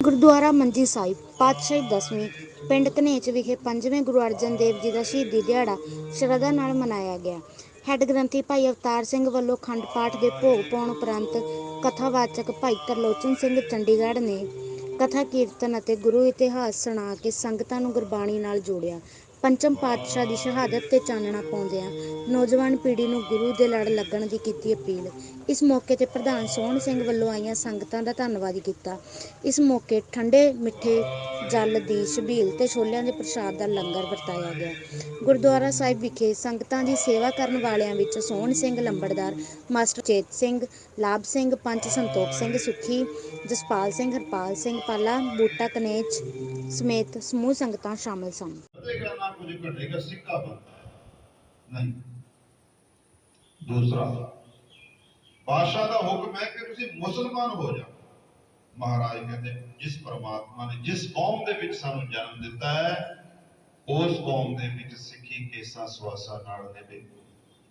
ਗੁਰਦੁਆਰਾ ਮੰਜੀ ਸਾਹਿਬ, ਪਾਤਸ਼ਾਹੀ ਦਸਵੀਂ, ਪਿੰਡ ਕਨੇਚ ਵਿਖੇ ਪੰਜਵੇਂ ਗੁਰੂ ਅਰਜਨ ਦੇਵ ਜੀ ਦਾ ਸ਼ਹੀਦੀ ਦਿਹਾੜਾ ਸ਼ਰਧਾ ਨਾਲ ਮਨਾਇਆ ਗਿਆ। ਹੈੱਡ ਗ੍ਰੰਥੀ ਭਾਈ ਅਵਤਾਰ ਸਿੰਘ ਵੱਲੋਂ ਖੰਡ ਪਾਠ ਦੇ ਭੋਗ ਪਾਉਣ ਉਪਰੰਤ ਕਥਾਵਾਚਕ ਭਾਈ ਤਰਲੋਚਨ ਸਿੰਘ ਚੰਡੀਗੜ੍ਹ ਨੇ ਕਥਾ ਕੀਰਤਨ ਅਤੇ ਗੁਰੂ ਇਤਿਹਾਸ ਸੁਣਾ ਕੇ ਸੰਗਤਾਂ ਨੂੰ ਗੁਰਬਾਣੀ ਨਾਲ ਜੋੜਿਆ। ਪੰਚਮ ਪਾਤਸ਼ਾਹ ਦੀ ਸ਼ਹਾਦਤ ਤੇ ਚਾਨਣਾ ਪਾਉਂਦਿਆਂ ਨੌਜਵਾਨ ਪੀੜ੍ਹੀ ਨੂੰ ਗੁਰੂ ਦੇ ਲੜ ਲੱਗਣ ਦੀ ਕੀਤੀ ਅਪੀਲ। ਇਸ ਮੌਕੇ ਤੇ ਪ੍ਰਧਾਨ ਸੋਹਣ ਸਿੰਘ ਵੱਲੋਂ ਆਈਆਂ ਸੰਗਤਾਂ ਦਾ ਧੰਨਵਾਦ ਕੀਤਾ। ਇਸ ਮੌਕੇ ਠੰਡੇ ਮਿੱਠੇ ਜਲ ਦੀ ਛਬੀਲ ਤੇ ਛੋਲਿਆਂ ਦੇ ਪ੍ਰਸ਼ਾਦ ਦਾ ਲੰਗਰ ਵਰਤਾਇਆ ਗਿਆ। ਗੁਰਦੁਆਰਾ ਸਾਹਿਬ ਵਿਖੇ ਸੰਗਤਾਂ ਦੀ ਸੇਵਾ ਕਰਨ ਵਾਲਿਆਂ ਵਿੱਚ ਸੋਹਣ ਸਿੰਘ, ਲੰਬੜਦਾਰ ਮਾਸਟਰ ਚੇਤ ਸਿੰਘ, ਲਾਭ ਸਿੰਘ, ਪੰਚ ਸੰਤੋਖ ਸਿੰਘ, ਸੁਖੀ, ਜਸਪਾਲ ਸਿੰਘ, ਹਰਪਾਲ ਸਿੰਘ, ਪਾਲਾ, ਬੂਟਾ ਕਨੇਚ ਸਮੇਤ ਸਮੂਹ ਸੰਗਤਾਂ ਸ਼ਾਮਲ ਸਨ। ਵਧੇਗਾ ਨਾ ਕੁਝ ਘਟੇਗਾ ਸਿੱਕਾ ਬਣਦਾ ਹੈ ਨਹੀਂ। ਦੂਸਰਾ, ਬਾਦਸ਼ਾਹ ਦਾ ਹੁਕਮ ਹੈ ਕਿ ਤੁਸੀਂ ਮੁਸਲਮਾਨ ਹੋ ਜਾਓ। ਮਹਾਰਾਜ ਕਹਿੰਦੇ, ਜਿਸ ਪਰਮਾਤਮਾ ਨੇ, ਜਿਸ ਕੌਮ ਦੇ ਵਿੱਚ ਸਾਨੂੰ ਜਨਮ ਦਿੱਤਾ ਹੈ, ਉਸ ਕੌਮ ਦੇ ਵਿੱਚ ਸਿੱਖੀ, ਕੇਸਾ, ਸਵਾਸਾ ਨਾਲ ਦੇਵੇ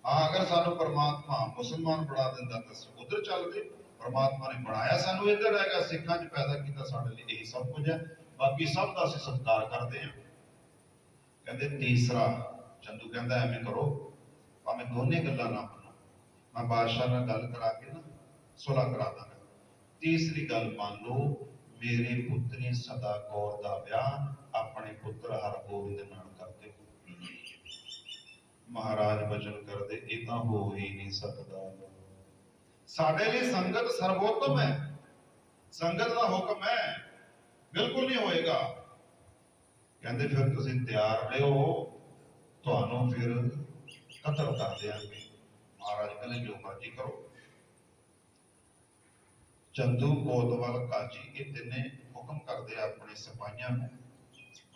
ਹਾਂ, ਅਗਰ ਸਾਨੂੰ ਪਰਮਾਤਮਾ ਮੁਸਲਮਾਨ ਬਣਾ ਦਿੰਦਾ ਤਾਂ ਅਸੀਂ ਉਧਰ ਚੱਲਦੇ। ਪਰਮਾਤਮਾ ਨੇ ਬਣਾਇਆ ਸਾਨੂੰ ਇੱਧਰ, ਹੈਗਾ ਸਿੱਖਾਂ 'ਚ ਪੈਦਾ ਕੀਤਾ, ਸਾਡੇ ਲਈ ਇਹੀ ਸਭ ਕੁਝ ਹੈ। ਬਾਕੀ ਸਭ ਦਾ ਅਸੀਂ ਸਤਿਕਾਰ ਕਰਦੇ ਹਾਂ। ਕਹਿੰਦੇ ਤੀਸਰਾ ਚੰਦੂ ਕਹਿੰਦਾ ਐਵੇਂ ਕਰੋ, ਭਾਵੇਂ ਦੋਨੇ ਗੱਲਾਂ ਨਾ ਮੰਨੋ ਮੈਂ ਬਾਦਸ਼ਾਹ ਨਾਲ ਗੱਲ ਕਰਾ ਕੇ ਨਾ ਸੁਲ੍ਹਾ ਕਰਾ ਦਾਂਗਾ। ਤੀਸਰੀ ਗੱਲ ਮੰਨ ਲਓ, ਮੇਰੇ ਪੁੱਤਰੀ ਸਦਾ ਕੌਰ ਦਾ ਵਿਆਹ ਆਪਣੇ ਪੁੱਤਰ ਹਰਗੋਬਿੰਦ ਨਾਲ ਕਰ ਮਹਾਰਾਜ ਬਚਨ ਕਰਦੇ, ਇਹ ਤਾਂ ਹੋ ਹੀ ਨਹੀਂ ਸਕਦਾ। ਸਾਡੇ ਲਈ ਸੰਗਤ ਸਰਵੋਤਮ ਹੈ। ਸੰਗਤ ਦਾ ਹੁਕਮ ਹੈ। ਬਿਲਕੁਲ ਨਹੀਂ ਹੋਏਗਾ। ਕਹਿੰਦੇ ਫਿਰ ਤੁਸੀਂ ਤਿਆਰ ਰਹੋ ਤੁਹਾਨੂੰ ਫਿਰ ਕਤਲ ਕਰ ਦਿਆਂਗੇ। ਮਹਾਰਾਜ ਕਹਿੰਦੇ ਜੋ ਮਰਜ਼ੀ ਕਰੋ। ਚੰਦੂ ਕੋਤਵਾਲ ਕਾਜੀ ਇਹ ਤਿੰਨੇ ਹੁਕਮ ਕਰਦੇ ਆਪਣੇ ਸਿਪਾਹੀਆਂ ਨੂੰ।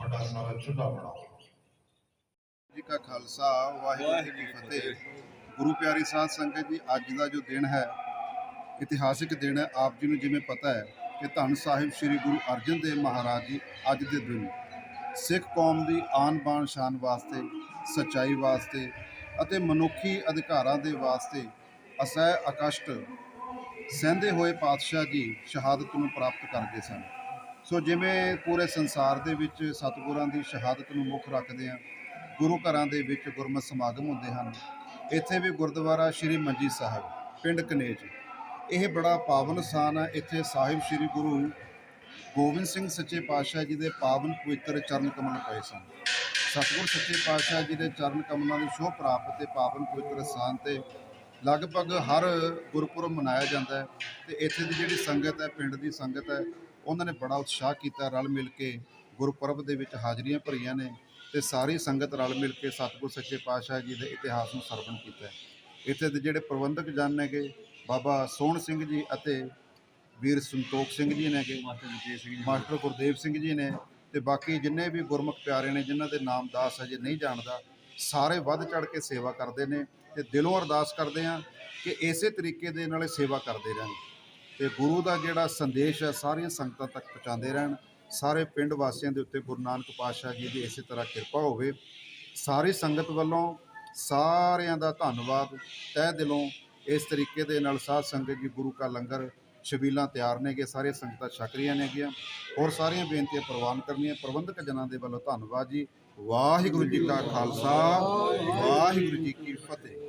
ਵੱਡਾ ਸਾਰਾ ਚੁੱਲ੍ਹਾ ਬਣਾਓ। ਜੀ ਕਾ ਖਾਲਸਾ ਵਾਹਿਗੁਰੂ ਜੀ ਕੀ ਫਤਿਹ। ਗੁਰੂ ਪਿਆਰੀ ਸਾਧ ਸੰਗਤ ਜੀ ਅੱਜ ਦਾ ਜੋ ਦਿਨ ਹੈ ਇਤਿਹਾਸਿਕ ਦਿਨ ਹੈ। ਆਪ ਜੀ ਨੂੰ ਜਿਵੇਂ ਪਤਾ ਹੈ ਕਿ ਧੰਨ ਸਾਹਿਬ ਸ੍ਰੀ ਗੁਰੂ ਅਰਜਨ ਦੇਵ ਮਹਾਰਾਜ ਜੀ ਅੱਜ ਦੇ ਦਿਨ। ਸਿੱਖ ਕੌਮ ਦੀ ਆਨ ਬਾਨ ਸ਼ਾਨ ਵਾਸਤੇ, ਸੱਚਾਈ ਵਾਸਤੇ ਅਤੇ ਮਨੁੱਖੀ ਅਧਿਕਾਰਾਂ ਦੇ ਵਾਸਤੇ ਅਸਹਿ ਅਕਸ਼ਟ ਸਹਿੰਦੇ ਹੋਏ ਪਾਤਸ਼ਾਹ ਜੀ ਸ਼ਹਾਦਤ ਨੂੰ ਪ੍ਰਾਪਤ ਕਰਦੇ ਸਨ। ਸੋ ਜਿਵੇਂ ਪੂਰੇ ਸੰਸਾਰ ਦੇ ਵਿੱਚ ਸਤਿਗੁਰਾਂ ਦੀ ਸ਼ਹਾਦਤ ਨੂੰ ਮੁੱਖ ਰੱਖਦੇ ਆ ਗੁਰੂ ਘਰਾਂ ਦੇ ਵਿੱਚ ਗੁਰਮਤ ਸਮਾਗਮ ਹੁੰਦੇ ਹਨ, ਇੱਥੇ ਵੀ ਗੁਰਦੁਆਰਾ ਸ਼੍ਰੀ ਮੰਜੀ ਸਾਹਿਬ, ਪਿੰਡ ਕਨੇਜ। ਇਹ ਬੜਾ ਪਾਵਨ ਸਥਾਨ ਹੈ ਇੱਥੇ ਸਾਹਿਬ ਸ਼੍ਰੀ ਗੁਰੂ ਗੋਬਿੰਦ ਸਿੰਘ ਸੱਚੇ ਪਾਤਸ਼ਾਹ ਜੀ ਦੇ ਪਾਵਨ ਪਵਿੱਤਰ ਚਰਨ ਕਮਲ ਪਏ ਸਨ ਸਤਿਗੁਰ ਸੱਚੇ ਪਾਤਸ਼ਾਹ ਜੀ ਦੇ ਚਰਨ ਕਮਲਾਂ ਦੀ ਸ਼ੋਭ ਪ੍ਰਾਪਤ ਤੇ ਪਾਵਨ ਪਵਿੱਤਰ ਸਥਾਨ ਤੇ ਲਗਭਗ ਹਰ ਗੁਰਪੁਰਬ ਮਨਾਇਆ ਜਾਂਦਾ ਹੈ ਤੇ ਇੱਥੇ ਦੀ ਜਿਹੜੀ ਸੰਗਤ ਹੈ, ਪਿੰਡ ਦੀ ਸੰਗਤ ਹੈ, ਉਹਨਾਂ ਨੇ ਬੜਾ ਉਤਸ਼ਾਹ ਕੀਤਾ, ਰਲ ਮਿਲ ਕੇ ਗੁਰਪੁਰਬ ਦੇ ਵਿੱਚ ਹਾਜ਼ਰੀਆਂ ਭਰੀਆਂ ਨੇ ਤੇ ਸਾਰੀ ਸੰਗਤ ਰਲ ਮਿਲ ਕੇ ਸਤਿਗੁਰ ਸੱਚੇ ਪਾਤਸ਼ਾਹ ਜੀ ਦੇ ਇਤਿਹਾਸ ਨੂੰ ਸਰਵਣ ਕੀਤਾ ਹੈ। ਇੱਥੇ ਦੇ ਜਿਹੜੇ ਪ੍ਰਬੰਧਕ ਜਨ ਨੇਗੇ ਬਾਬਾ ਸੋਹਣ ਸਿੰਘ ਜੀ ਅਤੇ ਵੀਰ ਸੰਤੋਖ ਸਿੰਘ ਜੀ ਨੇਗੇ ਮਾਸਟਰ ਗੁਰਦੇਵ ਸਿੰਘ ਜੀ ਨੇ ਤੇ ਬਾਕੀ ਜਿੰਨੇ ਵੀ ਗੁਰਮੁਖ ਪਿਆਰੇ ਨੇ ਜਿਨ੍ਹਾਂ ਦੇ ਨਾਮ ਦਾਸ ਅਜੇ ਨਹੀਂ ਜਾਣਦਾ ਸਾਰੇ ਵੱਧ ਚੜ ਕੇ ਸੇਵਾ ਕਰਦੇ ਨੇ ਤੇ ਦਿਲੋਂ ਅਰਦਾਸ ਕਰਦੇ ਆ ਕਿ ਇਸੇ ਤਰੀਕੇ ਦੇ ਨਾਲ ਸੇਵਾ ਕਰਦੇ ਰਹਿਣ। ਤੇ ਗੁਰੂ ਦਾ ਜਿਹੜਾ ਸੰਦੇਸ਼ ਹੈ ਸਾਰੀਆਂ ਸੰਗਤਾਂ ਤੱਕ ਪਹੁੰਚਾਉਂਦੇ ਰਹਿਣ। ਸਾਰੇ ਪਿੰਡ ਵਾਸੀਆਂ ਦੇ ਉੱਤੇ ਗੁਰੂ ਨਾਨਕ ਪਾਤਸ਼ਾਹ ਜੀ ਦੀ ਇਸੇ ਤਰ੍ਹਾਂ ਕਿਰਪਾ ਹੋਵੇ। ਸਾਰੀ ਸੰਗਤ ਵੱਲੋਂ ਸਾਰਿਆਂ ਦਾ ਧੰਨਵਾਦ। ਤਹਿ ਦਿਲੋਂ ਇਸ ਤਰੀਕੇ ਦੇ ਨਾਲ ਸਾਧ ਸੰਗਤ ਜੀ ਗੁਰੂ ਕਾ ਲੰਗਰ ਛਬੀਲਾਂ ਤਿਆਰ ਨੇਗੇ ਸਾਰੇ ਸੰਗਤਾਂ ਛਕ ਰਹੀਆਂ ਨੇਗੀਆਂ ਹੋਰ ਸਾਰੀਆਂ ਬੇਨਤੀਆਂ ਪ੍ਰਵਾਨ ਕਰਨੀਆਂ। ਪ੍ਰਬੰਧਕ ਜਨਾਂ ਦੇ ਵੱਲੋਂ ਧੰਨਵਾਦ ਜੀ। ਵਾਹਿਗੁਰੂ ਜੀ ਕਾ ਖਾਲਸਾ, ਵਾਹਿਗੁਰੂ ਜੀ ਕੀ ਫਤਿਹ।